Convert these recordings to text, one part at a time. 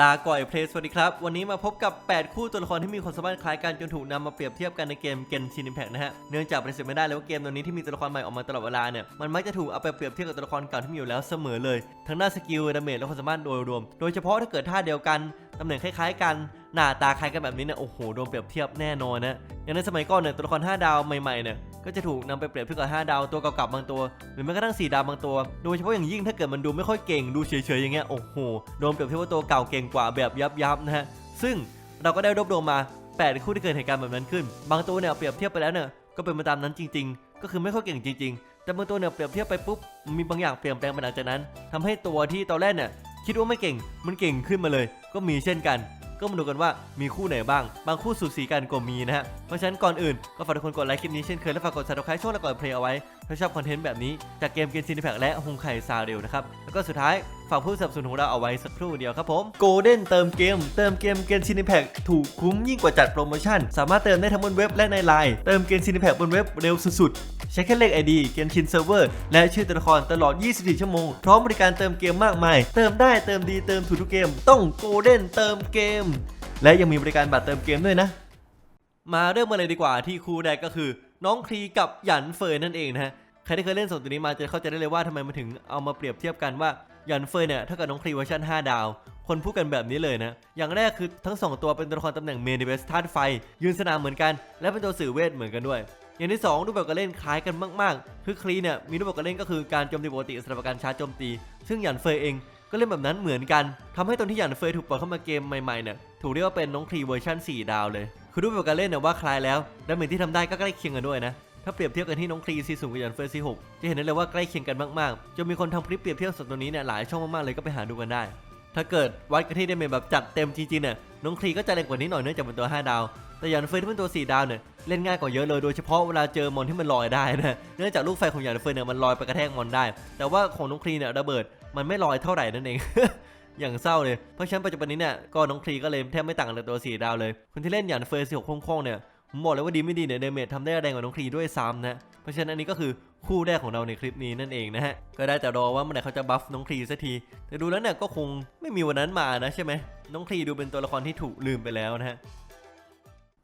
ลาก่อยเพลสสวัสดีครับ วันนี้มาพบกับ 8 คู่ตัวละครที่มีความสามารถคล้ายกันจนถูกนำมาเปรียบเทียบกันในเกมเกนชินอิมแพกนะฮะ เนื่องจากปฏิเสธไม่ได้เลยว่าเกมตัวนี้ที่มีตัวละครใหม่ออกมาตลอดเวลาเนี่ย มันมักจะถูกเอาไปเปรียบเทียบกับตัวละครเก่าที่มีอยู่แล้วเสมอเลย ทั้งหน้าสกิลดาเมจและความสามารถโดยรวม โดยเฉพาะถ้าเกิดท่าเดียวกัน ตำแหน่งคล้ายๆกันหน้าตาคล้ายกันแบบนี้เนี่ยโอ้โหโดนเปรียบเทียบแน่นอนนะอย่างในสมัยก่อนเนี่ยตัวละคร5ดาวใหม่ๆเนี่ยก็จะถูกนำไปเปรียบเทียบกับ5ดาวตัวเก่าๆบางตัว หรือแม้กระทั่ง4ดาวบางตัว โดยเฉพาะอย่างยิ่งถ้าเกิดมันดูไม่ค่อยเก่งดูเฉยๆอย่างเงี้ยโอ้โหโดนเปรียบเทียบว่าตัวเก่าเก่งกว่าแบบยับๆนะฮะซึ่งเราก็ได้รวบรวมมา 8 คู่ที่เกิดเหตุการณ์แบบนั้นขึ้น บางตัวเนี่ยเปรียบเทียบไปแล้วเนี่ยก็เป็นไปตามนั้นจริง ๆ ก็คือไม่ค่อยเก่งจริง ๆ แต่บางตัวเนี่ยเปรียบเทียบไปปุ๊บมีบางอย่างเปลี่ยนแปลงไปหลังจากนั้นทำให้ตัวที่ตอนแรกเนี่ย คิดว่าไม่เก่ง มันเก่งขึ้นมาเลย ก็มีเช่นกัน ก็มาดูกันว่ามีคู่ไหนบ้าง บางคู่สูสีกันก็มีนะฮะ เพราะฉะนั้นก่อนอื่นก็ฝากทุกคนกดไลค์คลิปนี้เช่นเคยและฝากกด subscribe ช่วงละก่อนเพลย์เอาไว้ ถ้าชอบคอนเทนต์แบบนี้ จากเกมเกมซีนิแพคและฮงไข่ซาเรลนะครับ แล้วก็สุดท้าย ฝากผู้สนับสนุนของเราเอาไว้สักครู่เดียวครับผมโกลเด้นเติมเกม เติมเกมเกมซีนิแพคถูกคุ้มยิ่งกว่าจัดโปรโมชั่น สามารถเติมได้ทั้งบนเว็บและในไลน์เติมเกมซีนิแพคบนเว็บเร็วสุดๆใช้แค่เลข ID เกมชินเซิร์ฟเวอร์และชื่อตัวละครตลอด 24 ชั่วโมง พร้อมบริการเติมเกมมากมาย เติมได้เติมดีเติมถูกทุกเกม ต้องโกลเด้นเติมเกม และยังมีบริการบัตรเติมเกมด้วยนะ มาเริ่มมาเลยดีกว่าที่คู่แรกก็คือ น้องครีกับหยันเฟยนั่นเองนะฮะใครที่เคยเล่นส่งตัวนี้มาจะเข้าใจได้เลยว่าทำไมมันถึงเอามาเปรียบเทียบกันว่าหยันเฟยเนี่ยถ้ากิดน้องครีเวอร์ชัน5 ดาว คนพูดกันแบบนี้เลยนะ อย่างแรกคือทั้ง 2 ตัวเป็นตัวละครตำแหน่งเมนดิเวสธาตุไฟ ยืนสนามเหมือนกัน และเป็นตัวสื่อเวทเหมือนกันด้วย อย่างที่ 2 รูปแบบการเล่นคล้ายกันมากๆ คือครีเนี่ยมีรูปแบบการเล่นก็คือการโจมตีปกติสำหรับการชาร์จโจมตี ซึ่งหยันเฟยเองก็เล่นแบบนั้นเหมือนกันทำให้ตอนที่หยันเฟยถูกปล่อยเข้ามาเกมใหม่ๆเนี่ยถูกเรียกว่าเป็นน้องครีเวอร์ชัน4 ดาวเลย คือรูปแบบการเล่นเนี่ยว่าคล้ายแล้วและเหมือนที่ทำได้ก็ใกล้เคียงกันด้วยนะถ้าเปรียบเทียบกันที่น้องครีซีสูงกับยันเฟยซีหกจะเห็นได้เลยว่าใกล้เคียงกันมากๆจนมีคนทำคลิปเปรียบเทียบสองตัวนี้เนี่ยหลายช่องมากๆเลยก็ไปหาดูกันได้ ถ้าเกิดวัดกันที่ด้เมจแบบจัดเต็มจริงๆเนี่ยน้องครีก็จะแรงกว่านี้หน่อยเนื่องจากเป็นตัว 5 ดาว แต่หยันเฟยที่เป็นตัว 4 ดาวเนี่ยเล่นง่ายกว่าเยอะเลยโดยเฉพาะเวลาเจอมอนที่มันลอยได้นะเนื่องจากลูกไฟของหยันเฟยเนี่ยมันลอยไปกระแทกมอนได้ แต่ว่าของน้องครีเนี่ยระเบิดมันไม่ลอยเท่าไหร่นั่นเอง อย่างเศร้าเลย เพราะฉะนั้นปัจจุบันนี้เนี่ยก็น้องครีก็เลยแทบไม่ต่างกับตัว4ดาวเลย คนที่เล่นหยันเฟยสีหกโค้งๆเนี่ยผมบอกเลยว่าดีไม่ดีเนี่ยเดเมจทำได้แรงกว่าน้องครีด้วยซ้ำนะเพราะฉะนั้นอันนี้ก็คือคู่แรกของเราในคลิปนี้นั่นเองนะฮะก็ได้แต่รอว่าเมื่อไหร่เขาจะบัฟน้องครีสักที แต่ดูแล้วเนี่ยก็คงไม่มีวันนั้นมานะใช่ไหมน้องครีดูเป็นตัวละครที่ถูกลืมไปแล้วนะฮะ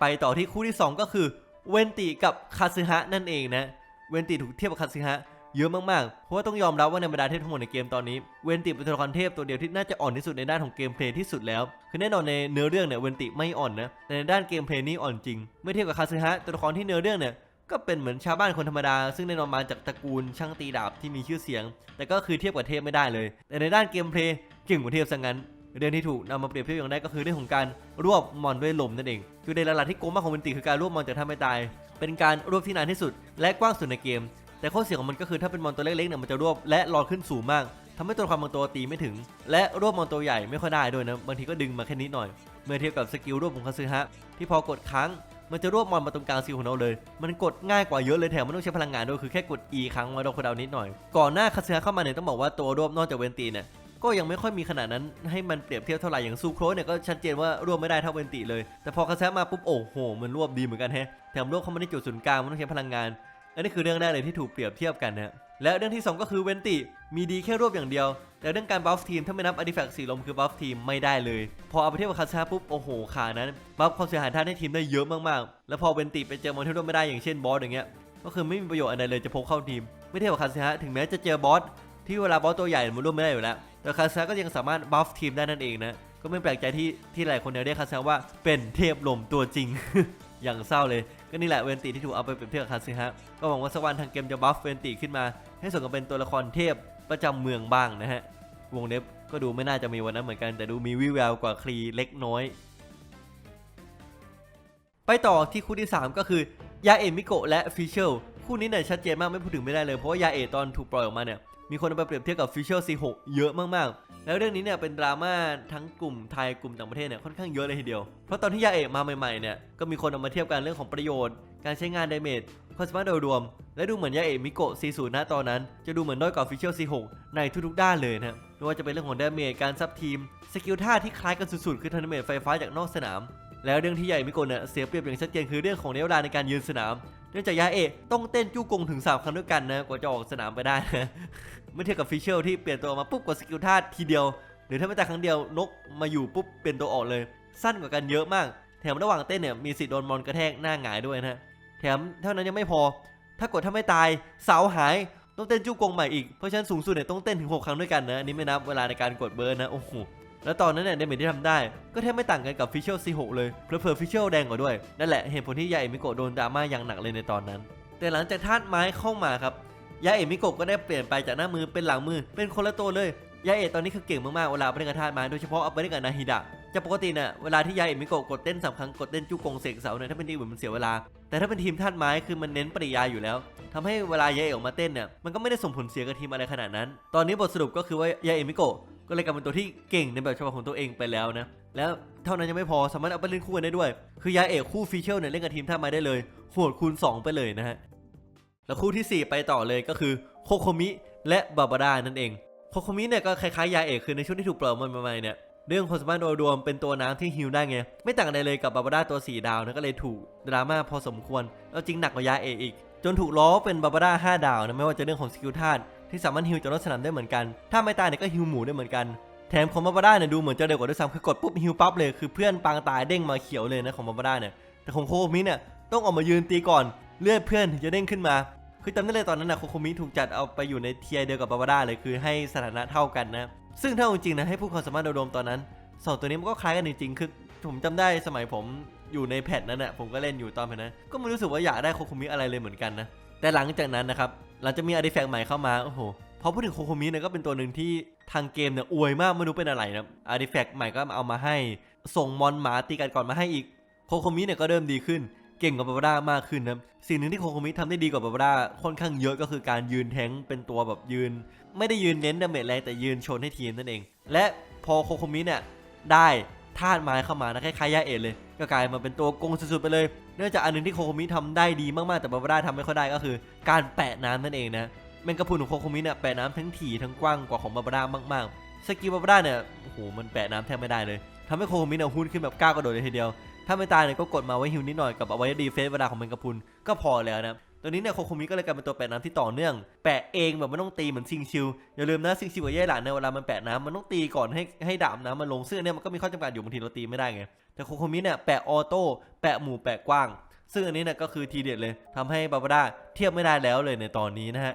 ไปต่อที่คู่ที่ 2 ก็คือเวนติกับคาซึฮะนั่นเองนะเวนติถูกเทียบกับคาซึฮะ เยอะมากๆ เพราะว่าต้องยอมรับว่าในบรรดาเทพทั้งหมดในเกมตอนนี้ เวนติเป็นตัวละครเทพตัวเดียวที่น่าจะอ่อนที่สุดในด้านของเกมเพลย์ที่สุดแล้ว คือแน่นอนในเนื้อเรื่องเนี่ยเวนติไม่อ่อนนะ แต่ในด้านเกมเพลย์นี่อ่อนจริงเมื่อเทียบกับคาซึฮะตัวละครที่เนื้อเรื่องเนี่ยก็เป็นเหมือนชาวบ้านคนธรรมดา ซึ่งแน่นอนมาจากตระกูลช่างตีดาบที่มีชื่อเสียง แต่ก็คือเทียบกับเทพไม่ได้เลย แต่ในด้านเกมเพลย์เก่งกว่าเทพซะงั้นเรื่องที่ถูกนำมาเปรียบเทียบอย่างแรกก็คือเรื่องของการรวบมอนด้วยลมนั่นเองคือในหลักๆที่โกงมากของเวนติคือการรวบมอนจากท่าไม่ตาย เป็นการรวบที่นานที่สุด และกว้างสุดในเกม แต่ข้อเสียของมันก็คือถ้าเป็นมอนตัวเล็กๆเนี่ยมันจะรวบและลอยขึ้นสูงมากทำให้ตัวละครบางตัวตีไม่ถึง และรวบมอนตัวใหญ่ไม่ค่อยได้ด้วยนะบางทีก็ดึงมาแค่นิดหน่อย เมื่อเทียบกับสกิลรวบของคาซึฮะที่พอกดค้างมันจะรวบมอนมาตรงกลางซิลของเราเลย มันกดง่ายกว่าเยอะเลยแถมมันต้องใช้พลังงานด้วยคือแค่กด E ครั้งมาโดนคนเอานิดหน่อย ก่อนหน้าคาซึฮะเข้ามาเนี่ยต้องบอกว่าตัวรวบนอกจากเวนตีเนี่ยก็ยังไม่ค่อยมีขนาดนั้นให้มันเปรียบเทียบเท่าไหร่อย่างซูโครสเนี่ยก็ชัดเจนว่ารวบไม่ได้เท่าเวนติเลย แต่พอคาแซะมาปุ๊บโอ้โหมันรวบดีเหมือนกันแฮะแถมรวบเข้ามาในจุดศูนย์กลางมันต้องใช้พลังงาน อันนี้คือเรื่องแรกเลยที่ถูกเปรียบเทียบกันนะและเรื่องที่ 2 ก็คือเวนติมีดีแค่รวบอย่างเดียว แต่เรื่องการบัฟทีมถ้าไม่นับอ r ิแฟกต์สีลมคือบัฟทีมไม่ได้เลย พอเอาไปเทียบกับคาซาปุ๊บ โอ้โหขานั้นบัฟความเสียหายท่านให้ทีมได้เยอะมากๆ แล้วพอเวนติไปเจอมอนที่รวบไม่ได้อย่างเช่นบอสอย่างเงี้ยก็คือไม่มีประโยชน์อะไรเลยจะพกเข้าทีม ไม่เทียบกับคาซาถึงแม้จะเจอบอสที่เวลาบอสตัวใหญ่มันร่วมไม่ได้อยู่แล้ว แต่คาซาก็ยังสามารถบัฟทีมได้นั่นเองนะก็ไม่แปลกใจที่ที่หลายคนเรียกคาซาว่าเป็นเทพลมตัวจริง อย่างเศร้าเลย ก็นี่แหละเวนติที่ถูกเอาไปเปรียบเทียบกับคาซึฮะก็หวังว่าสักวันทางเกมจะบัฟเวนติขึ้นมา ให้สมกับเป็นตัวละครเทพประจำเมืองบ้างนะฮะวงเล็บก็ดูไม่น่าจะมีวันนั้นเหมือนกัน แต่ดูมีวิแววกว่าครีเล็กน้อย ไปต่อที่คู่ที่ 3 ก็คือยาเอะมิโกะและฟิชเชลคู่นี้เนี่ยชัดเจนมากไม่พูดถึงไม่ได้เลยเพราะว่ายาเอะตอนถูกปล่อยออกมาเนี่ยมีคนเอาไปเปรียบเทียบกับฟิชเชล C6 เยอะมากๆ แล้วเรื่องนี้เนี่ยเป็นดราม่าทั้งกลุ่มไทยกลุ่มต่างประเทศเนี่ยค่อนข้างเยอะเลยทีเดียว เพราะตอนที่ยาเอะมาใหม่ๆเนี่ยก็มีคนเอามาเทียบกันเรื่องของประโยชน์ การใช้งานไดเมจความสามารถโดยรวม และดูเหมือนยาเอะมิโกะ C0 นะตอนนั้น จะดูเหมือนด้อยกว่าฟิชเชล C6 ในทุกๆด้านเลยนะไม่ว่าจะเป็นเรื่องของดาเมจการซับทีมสกิลท่าที่คล้ายกันสุดๆคือทันเมจไฟฟ้าจากนอกสนาม แล้วเรื่องที่ยาเอะมิโกะเนี่ยเสียเปรียบอย่างชัดเจนคือเรื่องของระยะเวลาในการยืนสนามเนื่องจากยาเอะต้องเต้นจู้กงถึง3ครั้งด้วยกันนะกว่าจะออกสนามไปได้ เมื่อเทียบกับฟิชเชลที่เปลี่ยนตัวมาปุ๊บกดสกิลท่าทีเดียวในรือถ้าไม่ตายครั้งเดียวนกมาอยู่ปุ๊บเป็นตัวออกเลย สั้นกว่ากันเยอะมาก แถมระหว่างเต้นเนี่ยมีสิทธิ์โดนมอนกระแทกหน้าหงายด้วยนะแถมเท่านั้นยังไม่พอ ถ้ากดถ้าไม่ตายเสาหายต้องเต้นจู้กงใหม่อีกเพราะฉะนั้นสูงสุดเนี่ยต้องเต้นถึง6ครั้งด้วยกันนะอันนี้ไม่นับเวลาในการกดเบิร์นนะโอ้โหแล้วตอนนั้นเนี่ยเดเมจที่ทำได้ ก็แทบไม่ต่างกันกับฟิชเชล C6 เลยเผลอฟิชเชลแดงกว่าด้วยนั่นแหละเหตุผลที่ยาเอมิโกโดนดราม่าอย่างหนักเลยในตอนนั้น แต่หลังจากธาตุไม้เข้ามาครับ ยาเอมิโกะก็ได้เปลี่ยนไปจากหน้ามือเป็นหลังมือ เป็นคนละตัวเลยยาเอะตอนนี้คือเก่งมากๆเวลาไปเล่นกับธาตุไม้โดยเฉพาะเอาไปเล่นกับนาฮิดะจากปกติเนี่ยเวลาที่ยาเอมิโกะกดเต้นสามครั้งกดเต้นจู้กงเสกเสาเนี่ยถ้าเป็นทีมอื่นมันเสียเวลา แต่ถ้าเป็นทีมธาตุไม้คือมันเน้นปริยาอยู่แล้วทำให้เวลายาเอะออกมาเต้นเนี่ยมันก็ไม่ได้ส่งผลเสียกับทีมอะไรขนาดนั้น ตอนนี้บทสรุปก็คือว่ายาเอะมิโกะก็เลยกลายเป็นตัวที่เก่งในแบบฉบับของตัวเองไปแล้วนะแล้วเท่านั้นยังไม่พอสามารถเอาไปเล่นคู่กันได้ด้วย คือยาเอะคู่ฟิเชลเนี่ยเล่นกับทีมท่าไม้ได้เลยโหดคูณ 2 ไปเลยนะฮะ แล้วคู่ทีสี่ 4 ไปต่อเลยก็คือโคโคมิและบาบาร่านั่นเอง โคโคมิเนี่ยก็คล้ายๆยาเอกคือในช่วงที่ถูกปล่อยออกมาใหม่ๆเนี่ยเรื่องความสามารถโดยรวมเป็นตัวน้ำที่ฮิลได้ไง ไม่ต่างกันเลยกับบาบาร่าตัว4ดาวนะก็เลยถูกดราม่าพอสมควรแล้วจริงหนักกว่ายาเอกอีก จนถูกล้อเป็นบาบาร่า5ดาวนะไม่ว่าจะเรื่องของสกิลธาตุที่สามารถฮิลจากรถสนามได้เหมือนกัน ถ้าไม่ตายเนี่ยก็ฮิลหมูได้เหมือนกันแถมของบาบาร่าเนี่ยดูเหมือนจะเร็วกว่าด้วยซ้ำคือกดปุ๊บฮิลปั๊บเลยคือเพื่อนปางตายเด้งมาเขียวเลยนะของบาบาร่าเนี่ยแต่ของโคโคมิเนี่ยต้องออกมายืนตีก่อน เลือดเพื่อนจะเด้งขึ้นมาคือจำได้เลยตอนนั้นนะโคโคมิถูกจัดเอาไปอยู่ในเทียเดียวกับบาบาร่าเลยคือให้สถานะเท่ากันนะซึ่งถ้าจริงนะให้พูดความสามารถโดยรวมตอนนั้นสองตัวนี้มันก็คล้ายกันจริงๆคือผมจำได้สมัยผมอยู่ในแพทนั้นน่ะผมก็เล่นอยู่ตอนแพทนั้นก็ไม่รู้สึกว่าอยากได้โคโคมิอะไรเลยเหมือนกันนะแต่หลังจากนั้นนะครับหลังจะมีอาร์ติแฟกต์ใหม่เข้ามาโอ้โหพอพูดถึงโคโคมิเนี่ยก็เป็นตัวหนึ่งที่ทางเกมเนี่ยอวยมากไม่รู้เป็นอะไรนะอาร์ติแฟกต์ใหม่ก็เอามาให้ ส่งมอนหมาตีกันก่อนมาให้อีกโคโคมิเนี่ยก็เริ่มดีขึ้น เก่งกว่าบาบาร่ามากขึ้นนะสิ่งหนึ่งที่โคโคมิทำได้ดีกว่าบาบาร่าค่อนข้างเยอะก็คือการยืนแทงเป็นตัวแบบยืน ไม่ได้ยืนเน้นดาเมจแรงแต่ยืนชนให้ทีมนั่นเอง และพอโคโคมิเนี่ยได้ธาตุไม้เข้ามานะคล้ายๆยาเอะเลย ก็กลายมาเป็นตัวโกงสุดๆไปเลย เนื่องจากอันหนึงที่โคโคมิทำได้ดีมากๆแต่บาบาร่าทำไม่ค่อยได้ก็คือ การแปะน้ำนั่นเองนะแมงกะพรุนของโคโคมิเนี่ยแปะน้ำทั้งถี่ทั้งกว้างกว่าของบาบาร่ามากๆสกิลบาบาร่าเนี่ยโอ้โหมันแปะน้ำแทบไม่ได้เลยทำให้โคโคมิเนี่ยหุ้นขึ้นแบบก้าวกระโดดเลยทีเดียว ถ้าไม่ตายเนี่ยก็กดมาไว้ฮิวนิดหน่อยกับเอาไว้ดีเฟสเวลาของแมงกะพุนก็พอแล้วนะตัวนี้เนี่ยโคโคมิก็เลยกลายเป็นตัวแปะน้ำที่ต่อเนื่อง แปะเองแบบไม่ต้องตีเหมือนซิงชิวอย่าลืมนะซิงชิวกับเย่หลานเนี่ยเวลามันแปะน้ำมันต้องตีก่อนให้ให้ดาบน้ำมันลงซึ่งอันเนี่ยมันก็มีข้อจำกัดอยู่บางทีเราตีไม่ได้ไงแต่โคโคมิเนี่ยแปะออโต้แปะหมู่แปะกว้าง ซึ่งอันนี้เนี่ยก็คือทีเด็ดเลยทำให้บาบาร่าเทียบไม่ได้แล้วเลยในตอนนี้นะฮะ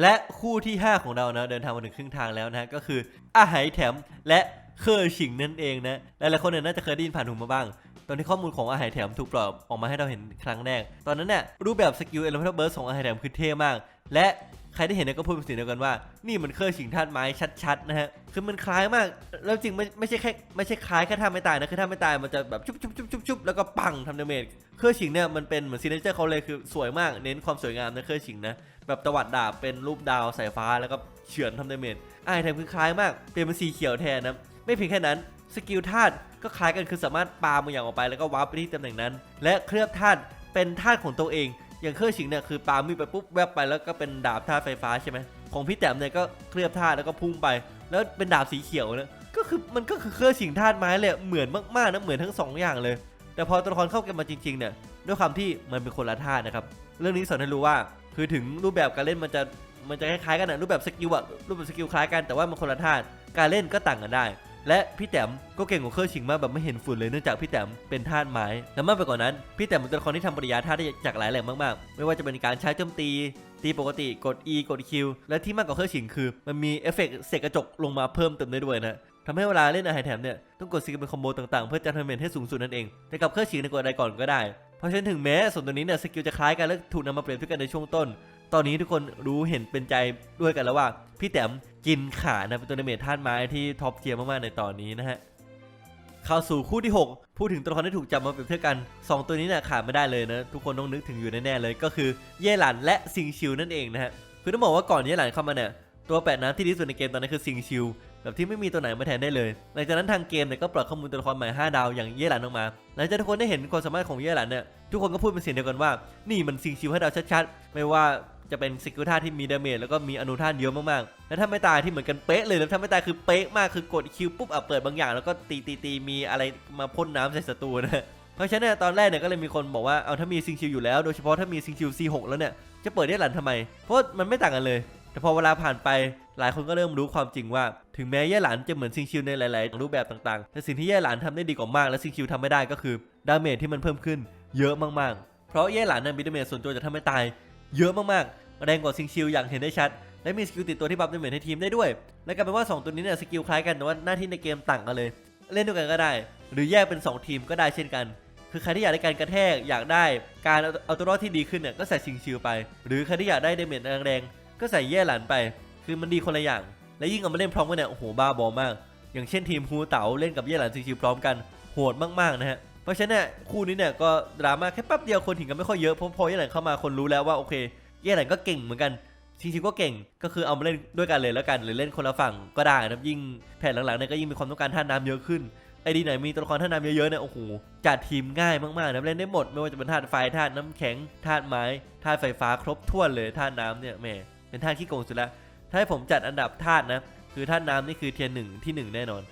และคู่ที่ 5 ของเรานะเดินทางมาถึงครึ่งทางแล้วนะก็คืออาไหแถมและเคอร์ชิงนั่นเองนะหลายๆคนเนี่ยน่าจะเคยได้ยินผ่านหูมาบ้าง ตอนที่ข้อมูลของอาหารแถมถูกปล่อยออกมาให้เราเห็นครั้งแรก ตอนนั้นเนี่ยรูปแบบสกิลเอลเมนต์เบิร์สของอาหารแถมคือเท่มาก และใครที่เห็นก็พูดเป็นเสียงเดียวกันว่า นี่มันเคยชิงธาตุไม้ชัดๆนะฮะ คือมันคล้ายมาก แล้วจริงไม่ไม่ใช่แค่ไม่ใช่คล้ายแค่ท่าไม่ตายนะ คือท่าไม่ตายมันจะแบบชุบชุบชุบชุบชุบแล้วก็ปังทำดาเมจ เคยชิงเนี่ยมันเป็นเหมือนซีเนเจอร์เขาเลยคือสวยมาก เน้นความสวยงามนะเคยชิงนะ แบบตวัดดาบเป็นรูปดาวสายฟ้าแล้วก็เฉือนทำดาเมจอาหารแถมคือคล้ายมาก เปลี่ยนเป็นสีเขียวแทนนะ ไม่เพียงแค่นั้น สกิลธาตุก็คล้ายกันคือสามารถปาบางอย่างออกไปแล้วก็วาร์ปไปที่ตำแหน่งนั้น และเคลือบธาตุเป็นธาตุของตัวเอง อย่างเครื่องชิงเนี่ยคือปามีดไปปุ๊บแวบไปแล้วก็เป็นดาบธาตุไฟฟ้าใช่ไหมของพี่แต้มเนี่ยก็เคลือบธาตุแล้วก็พุ่งไป แล้วเป็นดาบสีเขียวนะก็คือมันก็คือเครื่องชิงธาตุไม้เลยเหมือนมากๆนะเหมือนทั้งสองอย่างเลย แต่พอตัวละครเข้ากันมาจริงๆเนี่ยด้วยความที่มันเป็นคนละธาตุนะครับเรื่องนี้สอนให้รู้ว่าคือถึงรูปแบบการเล่นมันจะมันจะคล้ายๆกันนะรูปแบบสกิลอะรูปแบบสกิลคล้ายกันแต่ว่ามันคนละธาตุการเล่นก็ต่างกันได้ และพี่แต้มก็เก่งกว่าเครื่องชิงมากแบบไม่เห็นฝุ่นเลยเนื่องจากพี่แต้มเป็นธาตุไม้และมากไปกว่านั้นพี่แต้มเป็นตัวละครที่ทำปริยาธาตุได้จากหลายแหล่งมากๆ ไม่ว่าจะเป็นการใช้โจมตีตีปกติกด E กด Q และที่มากกว่าเครื่องชิงคือ มันมีเอฟเฟกต์เสกกระจกลงมาเพิ่มเติมได้ด้วยนะทำให้เวลาเล่นอาหารแถมเนี่ยต้องกดสกิลเป็นคอมโบต่างๆ เพื่อจะทำเมนให้สูงสุดนั่นเองแต่กับเครื่องชิงในกดอะไรก่อนก็ได้ เพราะฉะนั้นถึงแม้ส่วนตัวนี้เนี่ยสกิลจะคล้ายกันและถูกนำมาเปรียบเทียบกันในช่วงต้น ตอนนี้ทุกคนรู้เห็นเป็นใจด้วยกันแล้วว่า พี่แต้มกินขานะเป็นตัวดาเมท่านไม้ที่ท็อปเทียร์มากๆในตอนนี้นะฮะเข้าสู่คู่ที่ 6 พูดถึงตัวละครที่ถูกจับมาเปรียบเทียบกัน 2 ตัวนี้เนี่ยขาดไม่ได้เลยนะ ทุกคนต้องนึกถึงอยู่แน่ๆเลยก็คือเย่หลันและซิงชิวนั่นเองนะฮะคือต้องบอกว่าก่อนเย่หลันเข้ามาเนี่ยตัวแปดน้ำที่ดีที่สุดในเกมตอนนั้นคือซิงชิว แบบที่ไม่มีตัวไหนมาแทนได้เลยหลังจากนั้นทางเกมเนี่ยก็ปล่อยข้อมูลตัวละครใหม่5ดาวอย่างเย่หลันออกมาหลังจากทุกคนได้เห็นความสามารถของเย่หลันเนี่ยทุกคนก็พูดเป็นเสียงเดียวกันว่านี่มันซิงชิวให้ดาวชัดๆ ไม่ว่าจะเป็นสกิลท่าที่มีดาเมจแล้วก็มีอนุท่าเยอะมากๆ และถ้าไม่ตายที่เหมือนกันเป๊ะเลยนะถ้าไม่ตายคือเป๊ะมากคือกดคิวปุ๊บอะเปิดบางอย่าง แล้วก็ตีตีตีมีอะไรมาพ่นน้ำใส่ศัตรูนะเพราะฉะนั้นตอนแรกเนี่ยก็เลยมีคนบอกว่าเอาถ้ามีซิงชิวอยู่แล้วโดยเฉพาะถ้ามีซิงชิว C6 แล้วเนี่ยจะเปิดได้หลันทำไม เพราะมันไม่ต่างกันเลย แต่พอเวลาผ่านไป หลายคนก็เริ่มรู้ความจริงว่า ถึงแม้เย่หลานจะเหมือนซิงชิวในหลายๆ รูปแบบต่างๆ แต่สิ่งที่เย่หลานทำได้ดีกว่ามากและซิงชิวทำไม่ได้ก็คือดาเมจที่มันเพิ่มขึ้นเยอะมากๆ เพราะเย่หลานนั้นมีดาเมจส่วนตัวจะทำให้ตาย เยอะมากๆ แรงกว่าซิงชิวอย่างเห็นได้ชัด และมีสกิลติดตัวที่บัฟดาเมจให้ทีมได้ด้วย และกลายเป็นว่า 2 ตัวนี้เนี่ยสกิลคล้ายกันแต่ว่าหน้าที่ในเกมต่างกันเลย เล่นด้วยกันก็ได้ หรือแยกเป็น 2 ทีมก็ได้เช่นกันคือใครที่อยากได้การกระแทกอยากได้การเอาเอตัวรอดที่ดีขึ้นเนี่ยก็ใส่ชิงชิวไป หรือใครที่อยากได้ดเมจแรงๆก็ใส่แย่หลันไป คือมันดีคนละอย่าง และยิ่งเอามาเล่นพร้อมกันเนี่ยโอ้โหบ้าบอมาก อย่างเช่นทีมฮูเต๋าเล่นกับแย่หลันชิงชิวพร้อมกันโหดมากๆนะฮะเพราะฉะนั้นเนี่ยคู่นี้เนี่ยก็ดราม่าแค่แป๊บเดียวคนถึงกันไม่ค่อยเยอะเพราะพอแย่หลันเข้ามาคนรู้แล้วว่าโอเคแย่หลันก็เก่งเหมือนกันชิงชิวก็เก่งก็คือเอามาเล่นด้วยกันเลยแล้วกัน หรือเล่นคนละฝั่งก็ได้นะครับยิ่งแผนหลังๆเนี่ยก็ยิ่งมีความต้องการท่าน้ำเยอะขึ้นไอดีไหนมีตัวละครท่าน้ำเยอะๆเนี่ยโอ้โหจัดทีมง่ายมากๆนะเล่นได้หมดไม่ว่าจะเป็นธาตุไฟธาตุน้ำแข็งธาตุไม้ธาตุไฟฟ้าครบถ้วนเลยธาตุน้ำเนี่ยแหมเป็นธาตุขี้โกงสุดแล้ว ถ้าให้ผมจัดอันดับธาตุนะ คือธาตุน้ำนี่คือเทียร์หนึ่งที่หนึ่งแน่นอน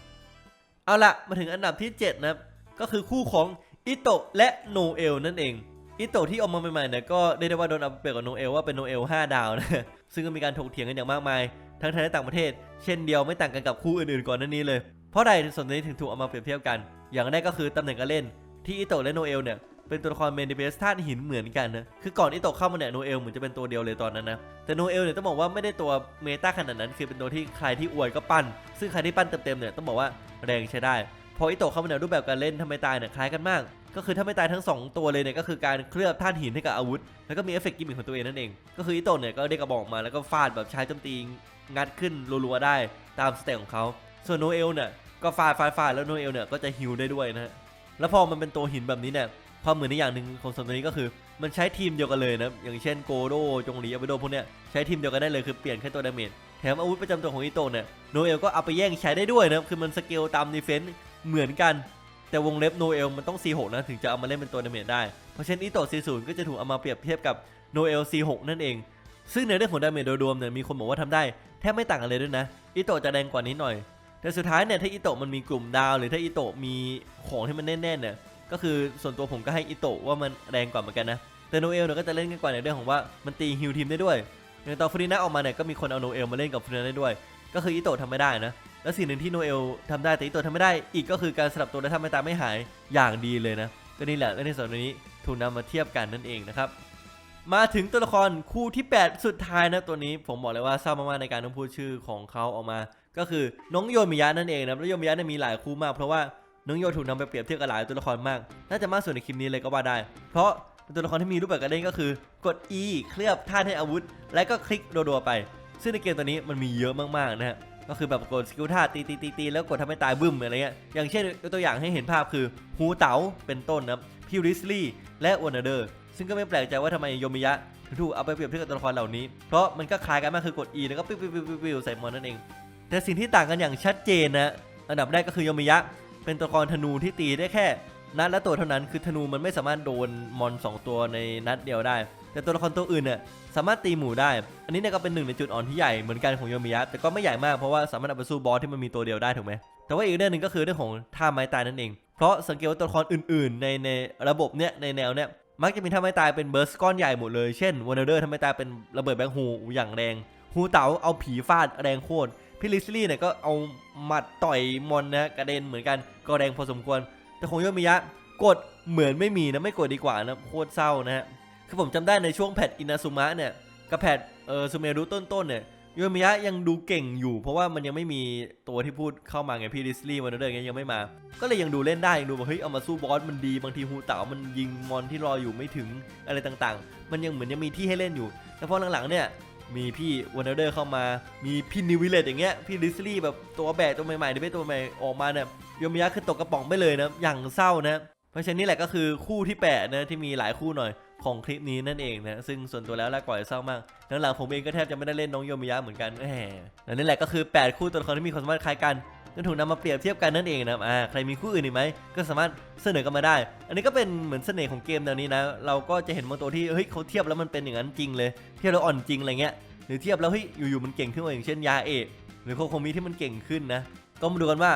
เอาละมาถึงอันดับที่ 7 นะครับ ก็คือคู่ของอิโตะและโนเอลนั่นเอง อิโตะที่ออกมาใหม่ๆเนี่ยก็ได้ได้ว่าโดนเอาเปรียบกับโนเอลว่าเป็นโนเอล5ดาวนะ ซึ่งก็มีการถกเถียงกันอย่างมากมาย ทั้งไทยและต่างประเทศ เช่นเดียวไม่ต่างกันกับคู่อื่นๆก่อนหน้านี้เลย เพราะใดส่วนนี้ถึงถูกเอามาเปรียบเทียบกัน อย่างแรกก็คือตำแหน่งการเล่นที่อิโตะและโนเอลเนี่ย เป็นตัวละครเมนดิเบสธาตุหินเหมือนกันนะคือก่อนอิโตะเข้ามาเนี่ยโนเอลเหมือนจะเป็นตัวเดียวเลยตอนนั้นนะแต่โนเอลเนี่ยต้องบอกว่าไม่ได้ตัวเมตาขนาดนั้น คือเป็นตัวที่ใครที่อวยก็ปั้น ซึ่งใครที่ปั้นเต็มๆเนี่ยต้องบอกว่าแรงใช้ได้พออิโตะเข้ามาในรูปแบบการเล่นทำไมตายเนี่ยคล้ายกันมาก ก็คือถ้าไม่ตายทั้ง 2 ตัวเลยเนี่ยก็คือการเคลือบธาตุหินให้กับอาวุธ แล้วก็มีเอฟเฟกต์กิมมิคของตัวเองนั่นเอง ก็คืออิโตะเนี่ยก็ได้กระบอกมาแล้วก็ฟาดแบบใช้โจมตีงัดขึ้นรัวๆได้ตามสเต็ปของเขา ส่วนโนเอลเนี่ยก็ฟาดฟาดฟาดแล้วโนเอลเนี่ยก็จะฮิลได้ด้วยนะแล้วพอมันเป็นตัวหินแบบนี้เนี่ย ความเหมือนในอย่างหนึ่งของสองตัวนี้ก็คือ มันใช้ทีมเดียวกันเลยนะอย่างเช่นโกโดจงหลีอาเบโดพวกเนี้ยใช้ทีมเดียวกันได้เลยคือเปลี่ยนแค่ตัวดาเมจแถมอาวุธประจำตัวของอิโตเนี่ยโนเอลก็เอาไปแย่งใช้ได้ด้วยนะคือมันสเกลตามดีเฟนส์เหมือนกัน แต่วงเล็บโนเอลมันต้อง C6 นะถึงจะเอามาเล่นเป็นตัวดาเมจได้ เพราะฉะนั้นอิโตะ C0 ก็จะถูกเอามาเปรียบเทียบกับโนเอล C6 นั่นเอง ซึ่งในเรื่องของดาเมจโดยรวมเนี่ยมีคนบอกว่าทำได้แทบไม่ต่างกันเลยด้วยนะอิโตะจะแรงกว่านี้หน่อย แต่สุดท้ายเนี่ยถ้าอิโตะมันมีกลุ่มดาว หรือถ้าอิโตะมีของที่มันแน่นๆเนี่ย ก็คือส่วนตัวผมก็ให้อิโตะว่ามันแรงกว่าเหมือนกันนะ แต่โนเอลเนี่ยก็จะเล่นกันกว่าในเรื่องของว่ามันตีฮิลทีมได้ด้วยอย่างตอนฟรีน่าออกมาเนี่ยก็มีคนเอาโนเอลมาเล่นกับฟรีน่าได้ด้วย ก็คืออิโตะทำไม่ได้นะ และสิ่งหนึ่งที่โนเอลทำได้แต่อิโตะทำไม่ได้อีกก็คือการสลับตัวและทำให้ตาไม่หายอย่างดีเลยนะ ก็นี่แหละและในส่วนนี้ถูกนำมาเทียบกันนั่นเองนะครับมาถึงตัวละครคู่ที่ 8 สุดท้ายนะตัวนี้ผมบอกเลยว่าเศร้ามากๆในการต้องพูดชื่อของเขาออกมา ก็คือน้องโยมิยะนั่นเองนะแล้วโยมิยะเนี่ยมีหลายคู่มากเพราะว่า น้องโยถูกนำไปเปรียบเทียบกับหลายตัวละครมาก น่าจะมากสุดในคลิปนี้เลยก็ว่าได้ เพราะเป็นตัวละครที่มีรูปแบบการเล่นก็คือ กด E เคลือบท่าให้อาวุธ และก็คลิกรัวๆไป ซึ่งในเกมตัวนี้มันมีเยอะมากๆนะฮะก็คือแบบกดสกิลท่าตีตีตีตีแล้วกดทำให้ตายบึ้มอะไรเงี้ยอย่างเช่นยกตัวอย่างให้เห็นภาพคือฮูเต๋าเป็นต้นนะพิวริสลี่และวอนาเดอร์ซึ่งก็ไม่แปลกใจว่าทำไมโยมิยะถึงถูกเอาไปเปรียบเทียบกับตัวละครเหล่านี้ เพราะมันก็คล้ายกันมากคือกด E แล้วก็ปิ้วปิ้วปิ้วปิ้วปิ้วใส่มอนนั่นเอง แต่สิ่งที่ต่างกันอย่างชัดเจนนะอันดับแรกก็คือโยมิยะ เป็นตัวละครธนูที่ตีได้แค่นัดละตัวเท่านั้นคือธนูมันไม่สามารถโดนมอน 2 ตัวในนัดเดียวได้ แต่ตัวละครตัวอื่นเนี่ยสามารถตีหมู่ได้ อันนี้เนี่ยก็เป็นหนึ่งในจุดอ่อนที่ใหญ่เหมือนกันของโยมิยะแต่ก็ไม่ใหญ่มากเพราะว่าสามารถเอาไปสู้บอสที่มันมีตัวเดียวได้ถูกไหมแต่ว่าอีกเรื่องหนึ่งก็คือเรื่องของท่าไม้ตายนั่นเอง เพราะสังเกตว่าตัวละครอื่น ๆ ในในระบบเนี้ยในแนวเนี้ยมักจะมีท่าไม้ตายเป็นเบิร์สก้อนใหญ่หมดเลยเช่นวอร์เดอร์ท่าไม้ตายเป็นระเบิดแบงค์ฮูอย่างแรงฮูเต๋าเอาผีฟาดแรงโคตร พี่ลิซลี่เนี่ยก็เอาหมัดต่อยมอนนะกระเด็นเหมือนกันก็แรงพอสมควร แต่ของโยมิยะกดเหมือนไม่มีนะไม่กดดีกว่านะโคตรเศร้านะฮะคือผมจำได้ในช่วงแพทอินาซุมะเนี่ยกับแพทเออซูเมรุต้นๆเนี่ยโยมิยะยังดูเก่งอยู่ เพราะว่ามันยังไม่มีตัวที่พูดเข้ามาไงพี่ลิซลี่วันเดอร์เงี้ยยังไม่มา ก็เลยยังดูเล่นได้ยังดูแบบเฮ้ยเอามาสู้บอสมันดีบางทีฮูเต๋ามันยิงมอนที่รออยู่ไม่ถึงอะไรต่างๆ มันยังเหมือนยังมีที่ให้เล่นอยู่แต่พอหลังๆเนี่ย มีพี่วันเดอร์เข้ามา มีพี่นิววิลเลตอย่างเงี้ย พี่ลิสลี่แบบตัวแบกตัวใหม่ๆหรือไม่ตัวใหม่ออกมาเนี่ยโยมิยะคือตกกระป๋องไปเลยนะ อย่างเศร้านะ เพราะฉะนั้นนี่แหละก็คือคู่ที่แปดนะที่มีหลายคู่หน่อยของคลิปนี้นั่นเองนะ ซึ่งส่วนตัวแล้วแรกก่อยเศร้ามากหลังๆผมเองก็แทบจะไม่ได้เล่นน้องโยมิยะเหมือนกันแหมและนี่แหละก็คือ 8 คู่ตัวละครที่มีความสามารถคล้ายกัน จนถูกนำมาเปรียบเทียบกันนั่นเองนะครับอ่าใครมีคู่อื่นอีกไหมก็สามารถเสนอกันมาได้ อันนี้ก็เป็นเหมือนเสน่ห์ของเกมแนวนี้นะ เราก็จะเห็นบางตัวที่เฮ้ยเขาเทียบแล้วมันเป็นอย่างนั้นจริงเลย เทียบแล้วอ่อนจริงอะไรเงี้ยหรือเทียบแล้วเฮ้ยอยู่ๆมันเก่งขึ้นมาอย่างเช่นยาเอะหรือโคโคมิที่มันเก่งขึ้นนะ ก็มาดูกันว่า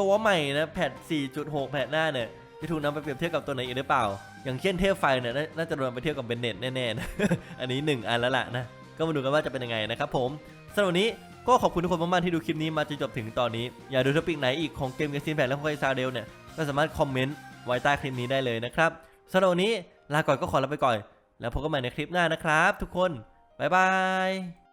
ตัวใหม่นะแพท 4.6 แพทหน้าเนี่ยจะถูกนำไปเปรียบเทียบกับตัวไหนอีกหรือเปล่า อย่างเช่นเทพไฟเนี่ยนาน่าจะโดนไปเทียบกับเบนเน็ตแน่ๆนะอันนี้ 1 อันแล้วล่ะนะ ก็มาดูกันว่าจะเป็นยังไงนะครับผมสำหรับวันนี้ ก็ขอบคุณทุกคนมากๆที่ดูคลิปนี้มาจนจบถึงตอนนี้ อยากดูท็อปิกไหนอีกของเกมเกมซีนแพคและของไอซาเดลเนี่ยก็สามารถคอมเมนต์ไว้ใต้คลิปนี้ได้เลยนะครับสำหรับวันนี้ลาก่อนก็ขอลาไปก่อน แล้วพบกันใหม่ในคลิปหน้านะครับ ทุกคนบ๊ายบาย